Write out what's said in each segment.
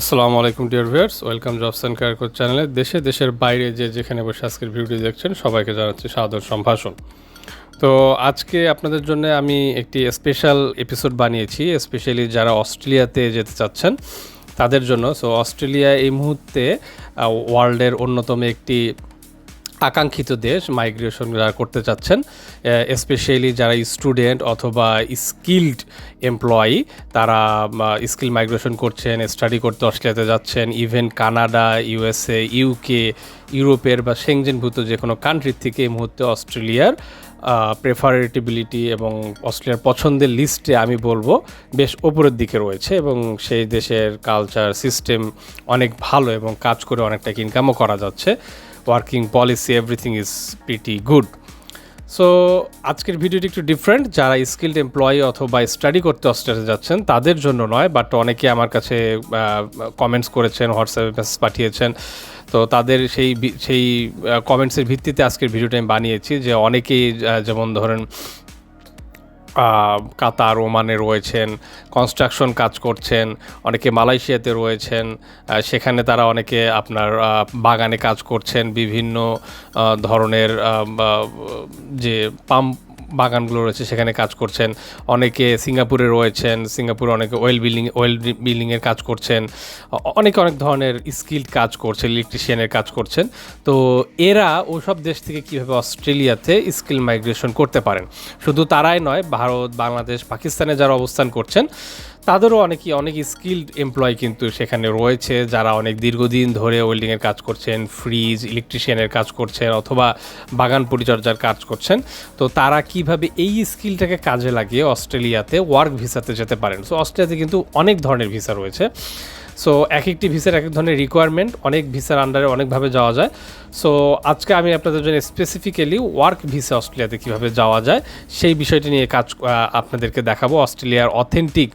আসসালামু আলাইকুম dear viewers welcome jobs and career চ্যানেলে দেশে, দেশের বাইরে যে যেখানে বসে আজকের ভিডিওটি দেখছেন, সবাইকে জানাচ্ছি সাদর সম্ভাষণ। তো আজকে আপনাদের জন্য আমি একটি স্পেশাল এপিসোড বানিয়েছি স্পেশালি যারা অস্ট্রেলিয়াতে যেতে চাচ্ছেন, তাদের জন্য। সো অস্ট্রেলিয়া এই মুহূর্তে ওয়ার্ল্ডের অন্যতম একটি আকাঙ্ক্ষিত দেশ মাইগ্রেশন যারা করতে চাচ্ছেন স্পেশালি যারা স্টুডেন্ট অথবা স্কিল্ড এমপ্লয়ি তারা স্কিল মাইগ্রেশন করছেন স্টাডি করতে অস্ট্রেলিয়াতে যাচ্ছেন ইভেন কানাডা ইউএসএ ইউকে ইউরোপের বা সেংজেনভূত যে কোনো কান্ট্রির থেকে এই মুহূর্তে অস্ট্রেলিয়ার প্রেফারেটিবিলিটি এবং অস্ট্রেলিয়ার পছন্দের লিস্টে আমি বলব, বেশ ওপরের দিকে রয়েছে এবং সেই দেশের কালচার সিস্টেম অনেক ভালো এবং কাজ করে অনেকটা ইনকামও করা যাচ্ছে। Working policy everything is pretty good so আজকের ভিডিওটি একটু ডিফারেন্ট যারা স্কিল্ড এমপ্লয়ি অথবা স্টাডি করতে অস্ট্রেলিয়াতে যাচ্ছেন, তাদের জন্য নয় বাট অনেকে আমার কাছে কমেন্টস করেছেন হোয়াটসঅ্যাপে মেসেজ পাঠিয়েছেন। তো তাদের সেই সেই কমেন্টসের ভিত্তিতে আজকের ভিডিওটা আমি বানিয়েছি যে অনেকেই যেমন ধরেন কাতার, ওমানে রয়েছেন কনস্ট্রাকশন কাজ করছেন, অনেকে মালয়েশিয়াতে রয়েছেন সেখানে তারা অনেকে আপনার বাগানে কাজ করছেন, বিভিন্ন ধরনের যে পাম্প বাগানগুলো রয়েছে, সেখানে কাজ করছেন। অনেকে সিঙ্গাপুরে রয়েছেন, সিঙ্গাপুরে অনেকে অয়েল বিল্ডিং অয়েল বিল্ডিংয়ের কাজ করছেন। অনেক অনেকে ধরনের স্কিল্ড কাজ করছেন ইলেকট্রিশিয়ানের কাজ করছেন। তো এরা ওসব দেশ থেকে কীভাবে অস্ট্রেলিয়াতে স্কিল মাইগ্রেশন করতে পারেন? শুধু তারাই নয়, ভারত, বাংলাদেশ, পাকিস্তানে যারা অবস্থান করছেন তাদেরও অনেকে অনেক স্কিল্ড এমপ্লয় কিন্তু সেখানে রয়েছে, যারা অনেক দীর্ঘদিন ধরে ওয়েল্ডিংয়ের কাজ করছেন ফ্রিজ ইলেকট্রিশিয়ানের কাজ করছেন অথবা বাগান পরিচর্যার কাজ করছেন। তো তারা কীভাবে এই স্কিলটাকে কাজে লাগিয়ে অস্ট্রেলিয়াতে ওয়ার্ক ভিসাতে যেতে পারেন? সো অস্ট্রেলিয়াতে কিন্তু অনেক ধরনের ভিসা রয়েছে। সো এক একটি ভিসার এক এক ধরনের রিকোয়ারমেন্ট অনেক ভিসার আন্ডারে অনেকভাবে যাওয়া যায়। সো আজকে আমি আপনাদের জন্য স্পেসিফিক্যালি ওয়ার্ক ভিসা অস্ট্রেলিয়াতে কীভাবে যাওয়া যায়, সেই বিষয়টি নিয়ে কাজ আপনাদেরকে দেখাবো। অস্ট্রেলিয়ার অথেন্টিক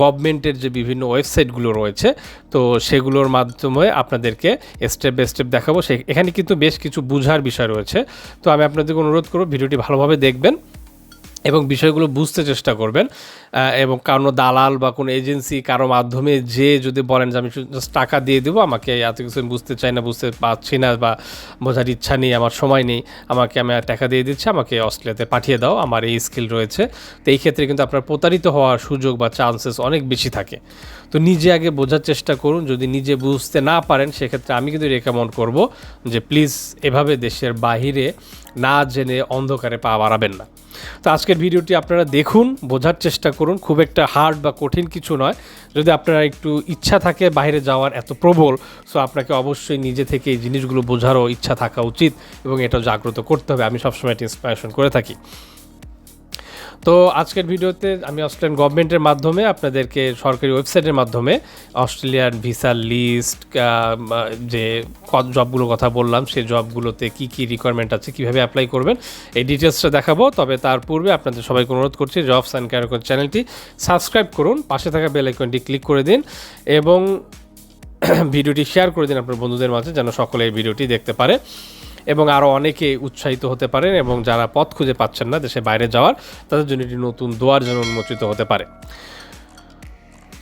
গভর্নমেন্টের যে বিভিন্ন ওয়েবসাইটগুলো রয়েছে, তো সেগুলোর মাধ্যমে আপনাদেরকে স্টেপ বাই স্টেপ দেখাবো। সে, এখানে কিন্তু বেশ কিছু বুঝার বিষয় রয়েছে। তো আমি আপনাদেরকে অনুরোধ করব, ভিডিওটি ভালোভাবে দেখবেন। এবং বিষয়গুলো বুঝতে চেষ্টা করবেন এবং কারও দালাল বা কোনো এজেন্সি কারও মাধ্যমে যে যদি বলেন যে আমি জাস্ট টাকা দিয়ে দেবো, আমাকে এত কিছু বুঝতে চাই না, বুঝতে পারছি না বা বোঝার ইচ্ছা নেই, আমার সময় নেই, আমাকে আমি টাকা দিয়ে দিচ্ছি, আমাকে অস্ট্রেলিয়াতে পাঠিয়ে দাও, আমার এই স্কিল রয়েছে। তো এই ক্ষেত্রে কিন্তু আপনার প্রতারিত হওয়ার সুযোগ বা চান্সেস অনেক বেশি থাকে। তো নিজে আগে বোঝার চেষ্টা করুন, যদি নিজে বুঝতে না পারেন, সেক্ষেত্রে আমি কিন্তু রেকমেন্ড করব যে প্লিজ এভাবে দেশের বাহিরে না জেনে অন্ধকারে পা বাড়াবেন না। তো আজকের ভিডিওটি আপনারা দেখুন, বোঝার চেষ্টা করুন। খুব একটা হার্ড বা কঠিন কিছু নয়। যদি আপনারা একটু ইচ্ছা থাকে বাইরে যাওয়ার, এত প্রবল সো আপনাকে অবশ্যই নিজে থেকে এই জিনিসগুলো বোঝারও ইচ্ছা থাকা উচিত এবং এটা জাগ্রত করতে হবে। আমি সবসময় এটা ইন্সপিরেশন করে থাকি। তো আজকের ভিডিওতে আমি অস্ট্রেলিয়ান গভর্নমেন্টের মাধ্যমে আপনাদেরকে সরকারি ওয়েবসাইটের মাধ্যমে অস্ট্রেলিয়ান ভিসার লিস্ট যে জবগুলোর কথা বললাম, সেই জবগুলোতে কি কি রিকোয়ারমেন্ট আছে, কীভাবে অ্যাপ্লাই করবেন, এই ডিটেলসটা দেখাবো। তবে তার পূর্বে আপনাদের সবাইকে অনুরোধ করছি জবস অ্যান্ড ক্যারিয়ার চ্যানেলটি সাবস্ক্রাইব করুন, পাশে থাকা বেল আইকনটি ক্লিক করে দিন এবং ভিডিওটি শেয়ার করে দিন আপনার বন্ধুদের মাঝে, যেন সকলে এই ভিডিওটি দেখতে পারে। এবং আরও অনেকে উৎসাহিত হতে পারেন এবং যারা পথ খুঁজে পাচ্ছেন না দেশে বাইরে যাওয়ার, তাদের জন্য একটি নতুন দোয়ার জন্য উন্মোচিত হতে পারে।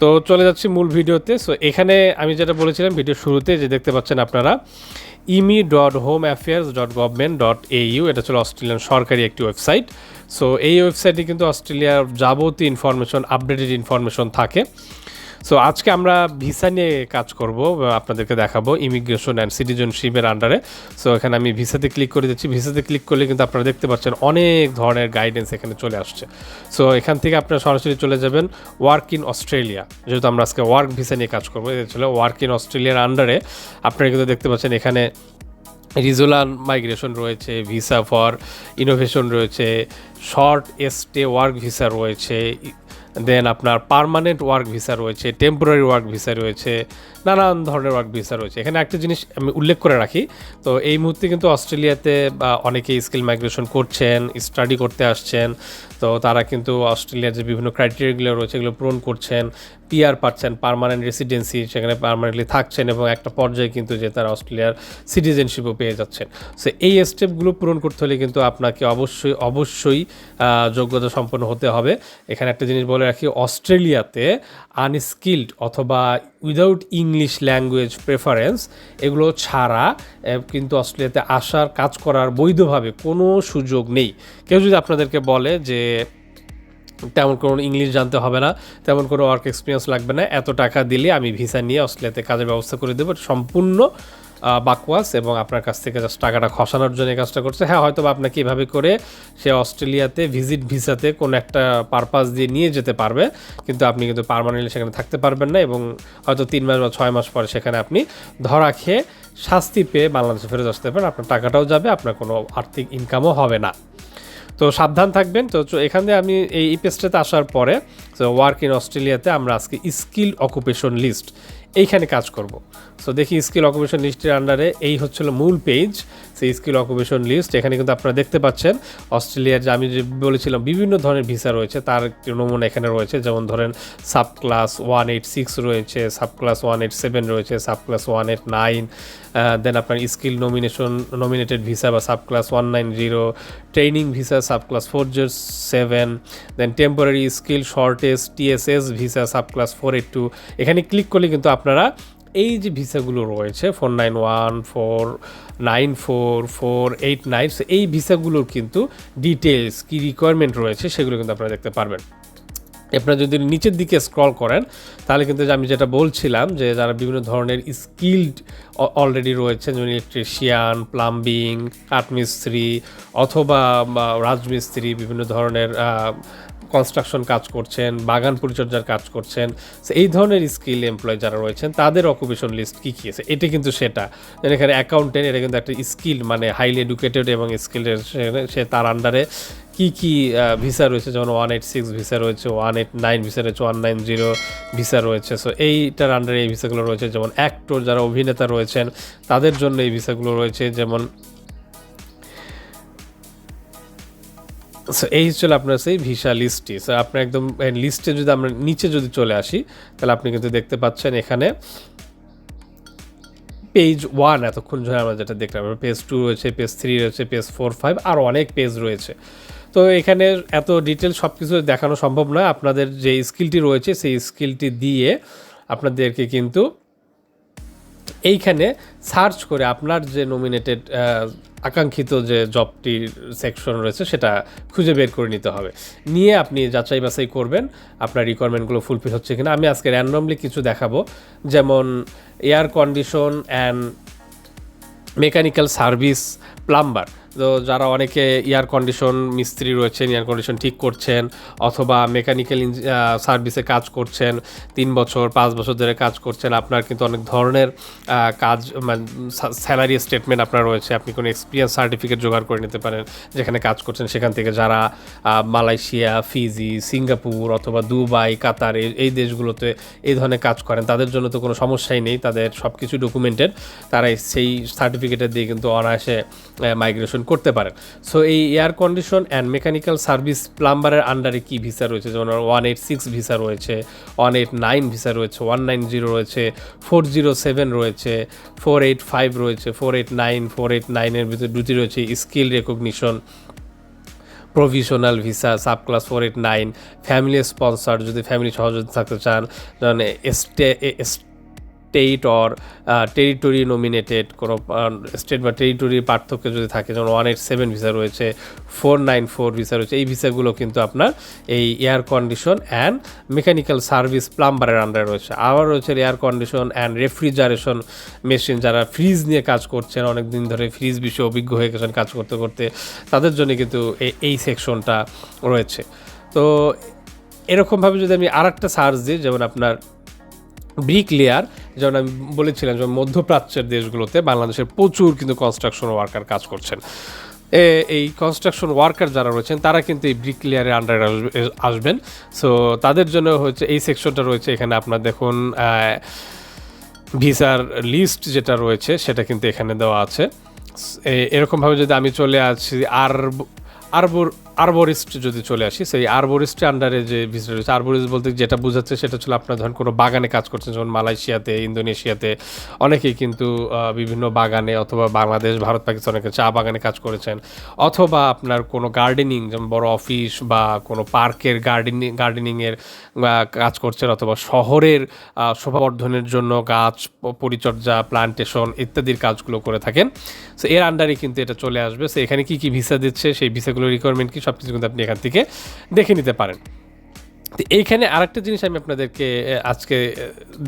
তো চলে যাচ্ছি মূল ভিডিওতে। সো এখানে আমি যেটা বলেছিলাম ভিডিও শুরুতে, যে দেখতে পাচ্ছেন আপনারা immi dot home affairs dot government dot AU এটা ছিল অস্ট্রেলিয়ান সরকারি একটি ওয়েবসাইট। সো এই ওয়েবসাইটে কিন্তু অস্ট্রেলিয়ার যাবতীয় ইনফরমেশন আপডেটেড ইনফরমেশন থাকে। সো আজকে আমরা ভিসা নিয়ে কাজ করব, আপনাদেরকে দেখাবো ইমিগ্রেশন অ্যান্ড সিটিজেনশিপের আন্ডারে সো এখানে আমি ভিসাতে ক্লিক করে দিচ্ছি ভিসাতে ক্লিক করলে কিন্তু আপনারা দেখতে পাচ্ছেন অনেক ধরনের গাইডেন্স এখানে চলে আসছে। সো এখান থেকে আপনারা সরাসরি চলে যাবেন ওয়ার্ক ইন অস্ট্রেলিয়া যেহেতু আমরা আজকে ওয়ার্ক ভিসা নিয়ে কাজ করব, এটা ছিল ওয়ার্ক ইন অস্ট্রেলিয়ার আন্ডারে আপনারা কিন্তু দেখতে পাচ্ছেন এখানে রিজোলান মাইগ্রেশন রয়েছে ভিসা ফর ইনোভেশন রয়েছে শর্ট স্টে ওয়ার্ক ভিসা রয়েছে দেন আপনার পার্মানেন্ট ওয়ার্ক ভিসা রয়েছে টেম্পোরারি ওয়ার্ক ভিসা রয়েছে নানান ধরনের ওয়ার্ক ভিসা রয়েছে। এখানে একটা জিনিস আমি উল্লেখ করে রাখি, তো এই মুহূর্তে কিন্তু অস্ট্রেলিয়াতে, বা অনেকেই স্কিল মাইগ্রেশন করছেন স্টাডি করতে আসছেন, তো তারা কিন্তু অস্ট্রেলিয়ার যে বিভিন্ন ক্রাইটেরিয়াগুলো রয়েছে, এগুলো পূরণ করছেন পিআর পাচ্ছেন পার্মানেন্ট রেসিডেন্সি সেখানে পার্মানেন্টলি থাকছেন এবং একটা পর্যায়ে কিন্তু যে তারা অস্ট্রেলিয়ার সিটিজেনশিপও পেয়ে যাচ্ছেন। সো এই স্টেপগুলো পূরণ করতে হলে কিন্তু আপনাকে অবশ্যই অবশ্যই যোগ্যতা সম্পন্ন হতে হবে। এখানে একটা জিনিস বলে রাখি, অস্ট্রেলিয়াতে আনস্কিল্ড অথবা উইদাউট ইংলিশ ল্যাঙ্গুয়েজ প্রেফারেন্স এগুলো ছাড়া কিন্তু অস্ট্রেলিয়াতে আসার, কাজ করার বৈধভাবে কোনো সুযোগ নেই। কেউ যদি আপনাদেরকে বলে যে, তেমন কোনো ইংলিশ জানতে হবে না, তেমন কোনো ওয়ার্ক এক্সপিরিয়েন্স লাগবে না, এত টাকা দিলে আমি ভিসা নিয়ে অস্ট্রেলিয়াতে কাজের ব্যবস্থা করে দেবো সম্পূর্ণ বাকওয়াস এবং আপনার কাছ থেকে জাস্ট টাকাটা খসানোর জন্য এই কাজটা করছে। হ্যাঁ হয়তো আপনাকে এভাবে করে সে অস্ট্রেলিয়াতে ভিজিট ভিসাতে কোনো একটা পারপাস দিয়ে নিয়ে যেতে পারবে, কিন্তু আপনি কিন্তু পারমানেন্টলি সেখানে থাকতে পারবেন না এবং হয়তো তিন মাস বা ছয় মাস পরে সেখানে আপনি ধরা খেয়ে শাস্তি পেয়ে বাংলাদেশে ফেরত আসতে পারেন আপনার টাকাটাও যাবে, আপনার কোনো আর্থিক ইনকামও হবে না। তো সাবধান থাকবেন। তো এখান আমি এই পেজটাতে আসার পরে, তো ওয়ার্ক ইন অস্ট্রেলিয়াতে আমরা আজকে স্কিল অকুপেশন লিস্ট এইখানে কাজ করব। সো দেখি স্কিল অকুপেশন লিস্টের আন্ডারে এই হচ্ছিল মূল পেজ সেই স্কিল অকুপেশন লিস্ট এখানে কিন্তু আপনারা দেখতে পাচ্ছেন, অস্ট্রেলিয়ার যে আমি যে বলেছিলাম, বিভিন্ন ধরনের ভিসা রয়েছে, তার নমুনা এখানে রয়েছে। যেমন ধরেন subclass one eight six রয়েছে subclass one eight seven রয়েছে subclass one eight nine then আপনার স্কিল নমিনেশন নমিনেটেড ভিসা বা subclass one nine zero training visa subclass four zero seven then temporary skill shortage TSS visa subclass four eight two এখানে click করলে কিন্তু আপনারা এই যে ভিসাগুলো রয়েছে four nine one four nine four four eight nine এই ভিসাগুলোর কিন্তু ডিটেলস কী রিকোয়ারমেন্ট রয়েছে সেগুলো কিন্তু আপনারা দেখতে পারবেন। আপনারা যদি নিচের দিকে স্ক্রল করেন, তাহলে কিন্তু আমি যেটা বলছিলাম যে যারা বিভিন্ন ধরনের স্কিল্ড অলরেডি রয়েছে যেমন ইলেকট্রিশিয়ান প্লাম্বিং কাঠমিস্ত্রি অথবা রাজমিস্ত্রি, বিভিন্ন ধরনের কনস্ট্রাকশন কাজ করছেন, বাগান পরিচর্যার কাজ করছেন এই ধরনের স্কিল এমপ্লয় যারা রয়েছেন, তাদের অকুপেশন লিস্ট কী কী আছে? এটা কিন্তু সেটা। এখানে অ্যাকাউন্টেন্ট এটা কিন্তু একটা স্কিল মানে হাইলি এডুকেটেড এবং স্কিলের সে তার আন্ডারে কি কি ভিসা রয়েছে? যেমন ওয়ান এইট সিক্স ভিসা রয়েছে ওয়ান এইট নাইন ভিসা রয়েছে ওয়ান নাইন জিরো ভিসা রয়েছে। সো এইটার আন্ডারে এই ভিসাগুলো রয়েছে। যেমন অ্যাক্টর যারা অভিনেতা রয়েছেন, তাদের জন্য এই ভিসাগুলো রয়েছে। যেমন সো এই হচ্ছিল আপনার সেই ভিসা লিস্টটি সো আপনার একদম লিস্টে যদি আমরা নিচে যদি চলে আসি, তাহলে আপনি কিন্তু দেখতে পাচ্ছেন এখানে পেজ ওয়ান এতক্ষণ ধরে আমরা যেটা দেখলাম। পেজ টু রয়েছে পেজ থ্রি রয়েছে পেজ ফোর ফাইভ আরও অনেক পেজ রয়েছে। তো এখানে এত ডিটেল সব কিছু দেখানো সম্ভব নয়। আপনাদের যে স্কিলটি রয়েছে, সেই স্কিলটি দিয়ে আপনাদেরকে কিন্তু এইখানে সার্চ করে আপনার যে নমিনেটেড আকাঙ্ক্ষিত যে জবটির সেকশন রয়েছে, সেটা খুঁজে বের করে নিতে হবে। নিয়ে আপনি যাচাই বাছাই করবেন, আপনার রিকোয়ারমেন্টগুলো ফুলফিল হচ্ছে কিনা। আমি আজকে র্যান্ডমলি কিছু দেখাবো। যেমন air condition and mechanical service plumber তো যারা অনেকে এয়ার কন্ডিশন মিস্ত্রি রয়েছেন এয়ার কন্ডিশন ঠিক করছেন অথবা মেকানিক্যাল সার্ভিসে কাজ করছেন, তিন বছর, পাঁচ বছর ধরে কাজ করছেন, আপনার কিন্তু অনেক ধরনের কাজ মানে স্যালারি স্টেটমেন্ট আপনার রয়েছে। আপনি কোনো এক্সপিরিয়েন্স সার্টিফিকেট জোগাড় করে নিতে পারেন, যেখানে কাজ করছেন। সেখান থেকে যারা মালয়েশিয়া, ফিজি, সিঙ্গাপুর অথবা দুবাই, কাতার এই- দেশগুলোতে এই ধরনের কাজ করেন, তাদের জন্য তো কোনো সমস্যাই নেই। তাদের সব কিছু ডকুমেন্টেড তারা সেই সার্টিফিকেটের দিয়ে কিন্তু অনায়াসে মাইগ্রেশন করতে পারেন। সো এই air condition and mechanical service প্লাম্বারের আন্ডারে কি ভিসা রয়েছে? যেমন ওয়ান এইট সিক্স ভিসা রয়েছে ওয়ান এইট নাইন ভিসা রয়েছে ওয়ান নাইন জিরো রয়েছে ফোর জিরো সেভেন রয়েছে ফোর এইট ফাইভ রয়েছে four eight nine four eight নাইনের ভিতরে দুটি রয়েছে skill recognition provisional visa subclass four eight nine family sponsor যদি ফ্যামিলি সহযোগিতা থাকতে চান, যেমন stay state or territory nominated কোনো স্টেট বা টেরিটরির পার্থক্য যদি থাকে, যেমন ওয়ান এইট সেভেন ভিসা রয়েছে ফোর নাইন ফোর ভিসা রয়েছে, এই ভিসাগুলো কিন্তু আপনার এই air condition and mechanical service প্লাম্বারের আন্ডারে রয়েছে। আবার রয়েছে air condition and refrigeration machine যারা ফ্রিজ নিয়ে কাজ করছেন অনেক দিন ধরে ফ্রিজ বিষয়ে অভিজ্ঞ হয়ে গেছেন কাজ করতে করতে, তাদের জন্য কিন্তু এই সেকশনটা রয়েছে। তো এরকমভাবে যদি আমি আর একটা সার্চ দিই, যেমন আপনার ব্রিক লেয়ার যেমন আমি বলেছিলাম যেমন মধ্যপ্রাচ্যের দেশগুলোতে বাংলাদেশের প্রচুর কিন্তু কনস্ট্রাকশন ওয়ার্কার কাজ করছেন। এই কনস্ট্রাকশন ওয়ার্কার যারা রয়েছেন, তারা কিন্তু এই ব্রিক লেয়ারের আন্ডারে আসবেন। সো তাদের জন্য হচ্ছে এই সেকশনটা রয়েছে। এখানে আপনার দেখুন ভিসার লিস্ট যেটা রয়েছে, সেটা কিন্তু এখানে দেওয়া আছে। এরকমভাবে যদি আমি চলে আসি আর আরবুর আরবরিস্ট যদি চলে আসি, সেই আরবরিস্টের আন্ডারে যে ভিসা রয়েছে আরবরিস্ট বলতে যেটা বোঝাচ্ছে সেটা হচ্ছে আপনার ধরেন কোনো বাগানে কাজ করছেন, যেমন মালয়েশিয়াতে, ইন্দোনেশিয়াতে, অনেকেই কিন্তু বিভিন্ন বাগানে অথবা বাংলাদেশ, ভারত, পাকিস্তান অনেকে চা বাগানে কাজ করেছেন, অথবা আপনার কোনো গার্ডেনিং যেমন বড় অফিস বা কোনো পার্কের গার্ডেনিং গার্ডেনিংয়ের কাজ করছেন অথবা শহরের শোভাবর্ধনের জন্য গাছ পরিচর্যা প্লান্টেশন ইত্যাদির কাজগুলো করে থাকেন। সো এর আন্ডারে কিন্তু এটা চলে আসবে। সো এখানে কী কী ভিসা দিচ্ছে, সেই ভিসাগুলোর রিকোয়ারমেন্ট কি সব কিছু কিন্তু আপনি এখান থেকে দেখে নিতে পারেন। তো এইখানে আরেকটা জিনিস আমি আপনাদেরকে আজকে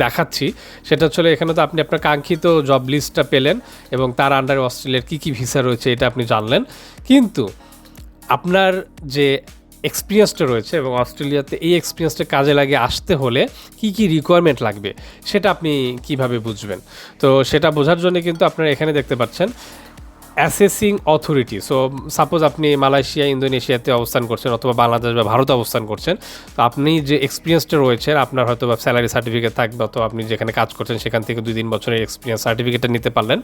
দেখাচ্ছি। সেটা হচ্ছে এখানে তো আপনি আপনার কাঙ্ক্ষিত জব লিস্টটা পেলেন এবং তার আন্ডারে অস্ট্রেলিয়ার কী কী ভিসা রয়েছে এটা আপনি জানলেন। কিন্তু আপনার যে এক্সপিরিয়েন্সটা রয়েছে এবং অস্ট্রেলিয়াতে এই এক্সপিরিয়েন্সটা কাজে লাগে আসতে হলে কি কি রিকোয়ারমেন্ট লাগবে সেটা আপনি কীভাবে বুঝবেন? তো সেটা বোঝার জন্য কিন্তু আপনারা এখানে দেখতে পাচ্ছেন অ্যাসেসিং অথরিটি সো সাপোজ আপনি মালয়েশিয়া, ইন্দোনেশিয়াতে অবস্থান করছেন অথবা বাংলাদেশ বা ভারতে অবস্থান করছেন, তো আপনি যে এক্সপিরিয়েন্সটা রয়েছেন, আপনার হয়তো বা স্যালারি সার্টিফিকেট থাকবে অথবা আপনি যেখানে কাজ করছেন, সেখান থেকে দুই তিন বছরের এক্সপিরিয়েন্স সার্টিফিকেটটা নিতে পারলেন।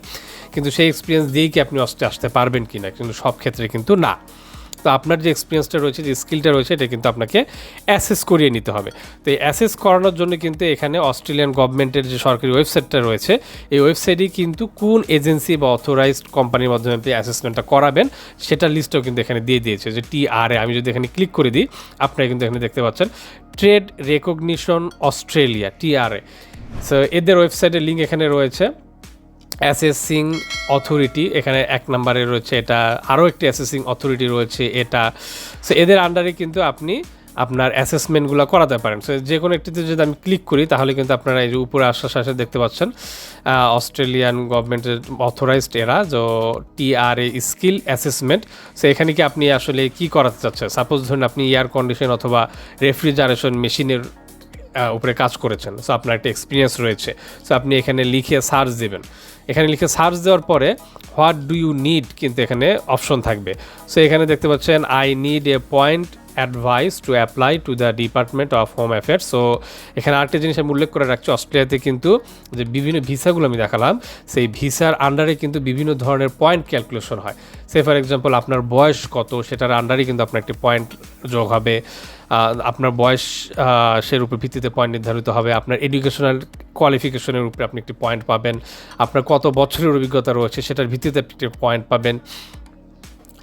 কিন্তু সেই এক্সপিরিয়েন্স দিয়েই কি আপনি অস্ট্রে আসতে পারবেন কি না কিন্তু সব ক্ষেত্রে কিন্তু না। তো আপনার যে এক্সপিরিয়েন্সটা রয়েছে, যে স্কিলটা রয়েছে, এটা কিন্তু আপনাকে অ্যাসেস করিয়ে নিতে হবে। তো এই অ্যাসেস করানোর জন্য কিন্তু এখানে অস্ট্রেলিয়ান গভর্নমেন্টের যে সরকারি ওয়েবসাইটটা রয়েছে, এই ওয়েবসাইটে কিন্তু কোন এজেন্সি বা অথরাইজড কোম্পানির মাধ্যমে আপনি অ্যাসেসমেন্টটা করাবেন, সেটার লিস্টও কিন্তু এখানে দিয়ে দিয়েছে যে টি আর এ আমি যদি এখানে ক্লিক করে দিই, আপনারা কিন্তু এখানে দেখতে পাচ্ছেন trade recognition Australia T R A so এদের ওয়েবসাইটের লিঙ্ক এখানে রয়েছে। অ্যাসেসিং অথরিটি, এখানে এক নম্বরে রয়েছে এটা, আরও একটি অ্যাসেসিং অথরিটি রয়েছে এটা। সো এদের আন্ডারে কিন্তু আপনি আপনার অ্যাসেসমেন্টগুলো করাতে পারেন। সো যে কোনো একটিতে যদি আমি ক্লিক করি, তাহলে কিন্তু আপনারা এই যে উপরে আসার সাথে দেখতে পাচ্ছেন অস্ট্রেলিয়ান গভর্নমেন্টের অথরাইজড এরা যে টিআরএ স্কিল অ্যাসেসমেন্ট সো এখানে কি আপনি আসলে কি করাতে চাচ্ছেন? সাপোজ ধরুন আপনি এয়ার কন্ডিশন অথবা রেফ্রিজারেশন মেশিনের উপরে কাজ করেছেন। সো আপনার একটা এক্সপিরিয়েন্স রয়েছে। সো আপনি এখানে লিখে সার্চ দেবেন। এখানে লিখে সার্চ দেওয়ার পরে হোয়াট ডু ইউ নিড কিন্তু এখানে অপশন থাকবে। সো এখানে দেখতে পাচ্ছেন I need a point advice to apply to the department of home affairs so এখানে আরেকটা জিনিস আমি উল্লেখ করে রাখছি, অস্ট্রেলিয়াতে কিন্তু যে বিভিন্ন ভিসাগুলো আমি দেখালাম, সেই ভিসার আন্ডারে কিন্তু বিভিন্ন ধরনের পয়েন্ট ক্যালকুলেশন হয়। সে ফর এক্সাম্পল আপনার বয়স কত, সেটার আন্ডারে কিন্তু আপনার একটি পয়েন্ট যোগ হবে। আপনার বয়স সের উপর ভিত্তিতে পয়েন্ট নির্ধারিত হবে। আপনার এডুকেশনাল কোয়ালিফিকেশনের উপরে আপনি একটি পয়েন্ট পাবেন। আপনার কত বছরের অভিজ্ঞতা রয়েছে, সেটার ভিত্তিতে একটি পয়েন্ট পাবেন।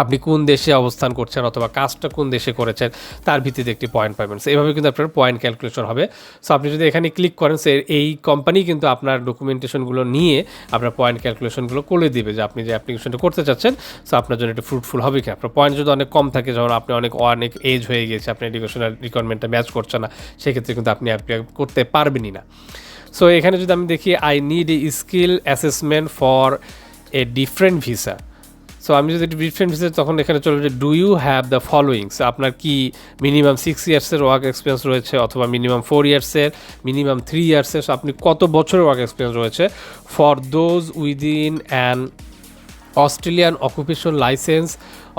আপনি কোন দেশে অবস্থান করছেন অথবা কাজটা কোন দেশে করেছেন, তার ভিত্তিতে একটি পয়েন্ট পাবেন। সো এইভাবে কিন্তু আপনার পয়েন্ট ক্যালকুলেশন হবে। সো আপনি যদি এখানে ক্লিক করেন, সে এই কোম্পানি কিন্তু আপনার ডকুমেন্টেশনগুলো নিয়ে আপনার পয়েন্ট ক্যালকুলেশনগুলো করে দিবে যে আপনি যে অ্যাপ্লিকেশনটা করতে চাচ্ছেন। সো আপনার জন্য একটু ফ্রুটফুল হবে কি? আপনার পয়েন্ট যদি অনেক কম থাকে, যেমন আপনি অনেক অনেক এজ হয়ে গেছে, আপনি এডুকেশনাল রিকোয়ারমেন্টটা ম্যাচ করছে না, সেক্ষেত্রে কিন্তু আপনি অ্যাপ্লাই করতে পারবেনই না। সো এখানে যদি আমি দেখি I need a skill assessment for a different visa so আমি যদি ডিফারেন্ট ভিসা তখন এখানে চলে যে do you have the followings আপনার কি মিনিমাম সিক্স ইয়ার্সের ওয়ার্ক এক্সপিরিয়েন্স রয়েছে অথবা মিনিমাম ফোর ইয়ার্সের মিনিমাম থ্রি ইয়ার্সের আপনি কত বছরের ওয়ার্ক এক্সপিরিয়েন্স রয়েছে? For those within an Australian occupation licence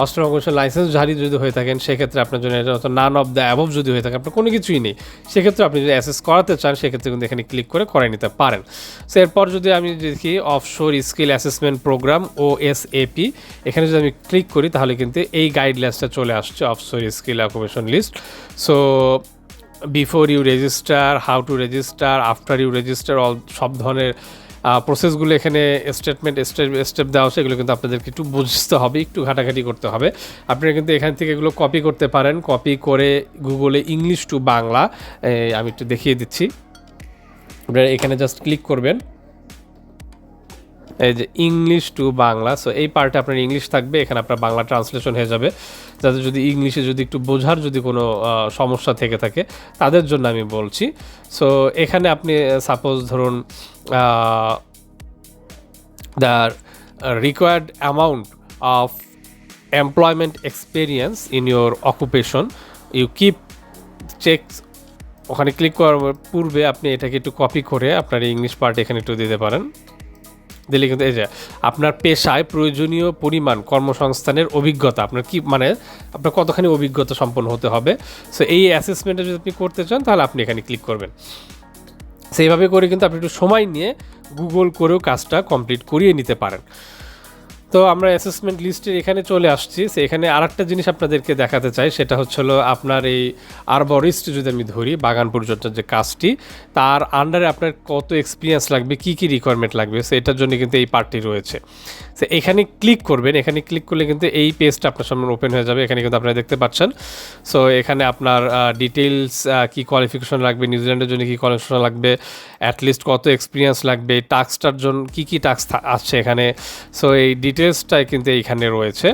Australian occupation licence জারি যদি হয়ে থাকেন, সেক্ষেত্রে আপনার জন্য এটা নান অফ দ্য অ্যাবভ যদি হয়ে থাকে, আপনার কোনো কিছুই নেই। সেক্ষেত্রে আপনি যদি অ্যাসেস করাতে চান, সেক্ষেত্রে কিন্তু এখানে ক্লিক করে করাই নিতে পারেন। সো এরপর যদি আমি দেখি offshore skill assessment programme O S A P এখানে যদি আমি ক্লিক করি, তাহলে কিন্তু এই গাইডলাইন্সটা চলে আসছে offshore skill occupation list so before you register how to register after you register all সব ধরনের প্রসেসগুলো এখানে স্টেটমেন্ট স্টেপ স্টেপ দেওয়া এগুলো কিন্তু আপনাদেরকে একটু বুঝতে হবে, একটু ঘাটাঘাটি করতে হবে। আপনারা কিন্তু এখান থেকে এগুলো কপি করতে পারেন কপি করে গুগলে ইংলিশ টু বাংলা আমি একটু দেখিয়ে দিচ্ছি। আপনারা এখানে জাস্ট ক্লিক করবেন। এই যে ইংলিশ টু বাংলা সো এই পার্টে আপনার ইংলিশ থাকবে, এখানে আপনার বাংলা ট্রান্সলেশন হয়ে যাবে। যাতে যদি ইংলিশে যদি একটু বোঝার যদি কোনো সমস্যা থেকে থাকে, তাদের জন্য আমি বলছি। সো এখানে আপনি সাপোজ ধরুন the required amount of employment experience in your occupation you keep checks ওখানে ক্লিক করার পূর্বে আপনি এটাকে একটু কপি করে আপনার ইংলিশ পার্ট এখানে একটু দিতে পারেন। দিলে কিন্তু এই যে আপনার পেশায় প্রয়োজনীয় পরিমাণ কর্মসংস্থানের অভিজ্ঞতা, আপনার কি মানে আপনার কতখানি অভিজ্ঞতা সম্পন্ন হতে হবে? সো এই অ্যাসেসমেন্টটা যদি আপনি করতে চান, তাহলে আপনি এখানে ক্লিক করবেন। সেইভাবে করে কিন্তু আপনি একটু সময় নিয়ে গুগল করেও কাজটা কমপ্লিট করিয়ে নিতে পারেন। তো আমরা অ্যাসেসমেন্ট লিস্টের এখানে চলে আসছি। তো এখানে আরেকটা জিনিস আপনাদেরকে দেখাতে চাই, সেটা হচ্ছে হলো আপনার এই আরবরিস্ট যদি আমি ধরি, বাগান পরিচর্যার যে কাজটি তার আন্ডারে আপনার কত এক্সপিরিয়েন্স লাগবে, কী কী রিকোয়ারমেন্ট লাগবে সো এটার জন্য কিন্তু এই পার্টটি রয়েছে। সো এখানে ক্লিক করবেন, এখানে ক্লিক করলে কিন্তু এই পেজটা আপনার সামনে ওপেন হয়ে যাবে, এখানে কিন্তু আপনারা দেখতে পাচ্ছেন। সো এখানে আপনার ডিটেলস কি কোয়ালিফিকেশন লাগবে নিউজিল্যান্ডের জন্য কী কোয়ালিফিকেশন লাগবে অ্যাটলিস্ট কত এক্সপিরিয়েন্স লাগবে টাস্কটার জন্য কী কী টাস্ক আসছে এখানে। সো এই ডিটেলসটাই কিন্তু এইখানে রয়েছে।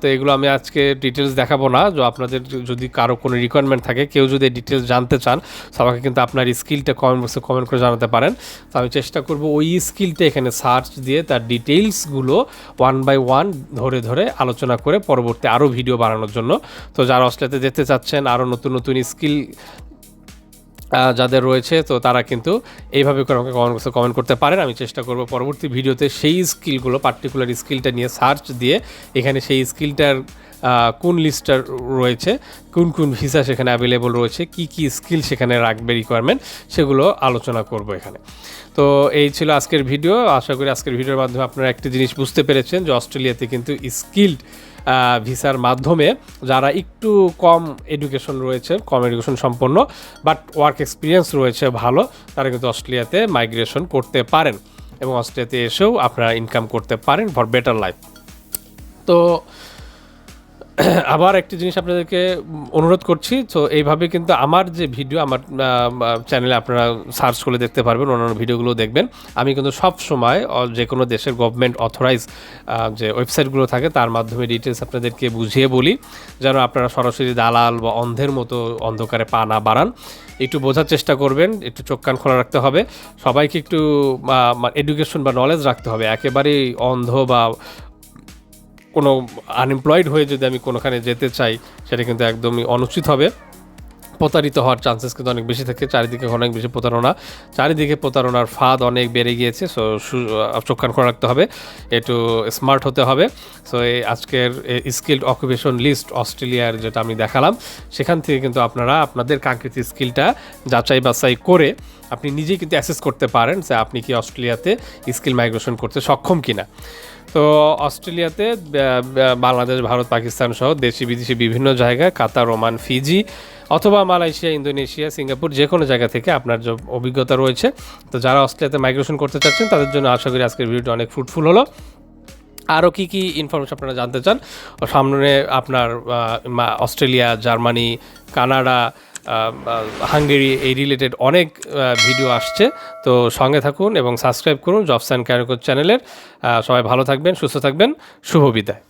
তো এগুলো আমি আজকে ডিটেলস দেখাবো না। যে আপনাদের যদি কারও কোনো রিকোয়ারমেন্ট থাকে, কেউ যদি ডিটেলস জানতে চান আমাকে কিন্তু আপনার স্কিলটা কমেন্ট বক্সে কমেন্ট করে জানাতে পারেন। তো আমি চেষ্টা করব ওই স্কিলটা এখানে সার্চ দিয়ে তার ডিটেলসগুলো ওয়ান বাই ওয়ান ধরে ধরে আলোচনা করে পরবর্তী আরও ভিডিও বানানোর জন্য। তো যারা অস্ট্রেলিয়াতে যেতে চাচ্ছেন আরও নতুন নতুন স্কিল যাদের রয়েছে, তো তারা কিন্তু এইভাবে করে আমাকে কমেন্ট বক্সে কমেন্ট করতে পারেন। আমি চেষ্টা করব পরবর্তী ভিডিওতে সেই স্কিলগুলো পার্টিকুলার স্কিলটা নিয়ে সার্চ দিয়ে এখানে সেই স্কিলটার কোন লিস্টটা রয়েছে, কোন কোন ভিসা সেখানে অ্যাভেলেবল রয়েছে, কি কি স্কিল সেখানে রাখবে রিকোয়ারমেন্ট সেগুলো আলোচনা করব এখানে। তো এই ছিল আজকের ভিডিও আশা করি আজকের ভিডিওর মাধ্যমে আপনারা একটি জিনিস বুঝতে পেরেছেন যে অস্ট্রেলিয়াতে কিন্তু স্কিল্ড ভিসার মাধ্যমে যারা একটু কম এডুকেশন রয়েছে, কম এডুকেশন সম্পন্ন বাট ওয়ার্ক এক্সপিরিয়েন্স রয়েছে ভালো, তারা কিন্তু অস্ট্রেলিয়াতে মাইগ্রেশন করতে পারেন এবং অস্ট্রেলিয়াতে এসেও আপনারা ইনকাম করতে পারেন ফর বেটার লাইফ তো আবার একটি জিনিস আপনাদেরকে অনুরোধ করছি, তো এইভাবে কিন্তু আমার যে ভিডিও, আমার চ্যানেলে আপনারা সার্চ করে দেখতে পারবেন, অন্যান্য ভিডিওগুলো দেখবেন। আমি কিন্তু সব সময় যে কোনো দেশের গভর্নমেন্ট অথরাইজ যে ওয়েবসাইটগুলো থাকে, তার মাধ্যমে ডিটেলস আপনাদেরকে বুঝিয়ে বলি, যেন আপনারা সরাসরি দালাল বা অন্ধের মতো অন্ধকারে পা না বাড়ান। একটু বোঝার চেষ্টা করবেন, একটু চোখ কান খোলা রাখতে হবে। সবাইকে একটু এডুকেশন বা নলেজ রাখতে হবে। একেবারেই অন্ধ বা কোনো আনএমপ্লয়েড হয়ে যদি আমি কোনোখানে যেতে চাই সেটা কিন্তু একদমই অনুচিত হবে। প্রতারিত হওয়ার চান্সেস কিন্তু অনেক বেশি থাকে, চারিদিকে অনেক বেশি প্রতারণা। চারিদিকে প্রতারণার ফাঁদ অনেক বেড়ে গিয়েছে সো চোখ খোলা রাখতে হবে, একটু স্মার্ট হতে হবে। সো এই আজকের স্কিল্ড অকুপেশন লিস্ট অস্ট্রেলিয়ার যেটা আমি দেখালাম, সেখান থেকে কিন্তু আপনারা আপনাদের কাঙ্ক্ষিত স্কিলটা যাচাই বাছাই করে আপনি নিজেই কিন্তু অ্যাসেস করতে পারেন যে আপনি কি অস্ট্রেলিয়াতে স্কিল মাইগ্রেশন করতে সক্ষম কিনা। তো অস্ট্রেলিয়াতে বাংলাদেশ, ভারত, পাকিস্তান সহ দেশি বিদেশি বিভিন্ন জায়গায়, কাতার, ওমান, ফিজি অথবা মালয়েশিয়া, ইন্দোনেশিয়া, সিঙ্গাপুর যে কোনো জায়গা থেকে আপনার যে অভিজ্ঞতা রয়েছে। তো যারা অস্ট্রেলিয়াতে মাইগ্রেশন করতে চাচ্ছেন, তাদের জন্য আশা করি আজকের ভিডিওটা অনেক ফ্রুটফুল হলো। আরও কী কী ইনফরমেশন আপনারা জানতে চান? সামনে আপনার অস্ট্রেলিয়া, জার্মানি, কানাডা হাঙ্গেরি এই রিলেটেড অনেক ভিডিও আসছে। তো সঙ্গে থাকুন এবং সাবস্ক্রাইব করুন জবস অ্যান্ড ক্যারিকোর চ্যানেলের। সবাই ভালো থাকবেন, সুস্থ থাকবেন। শুভ বিদায়।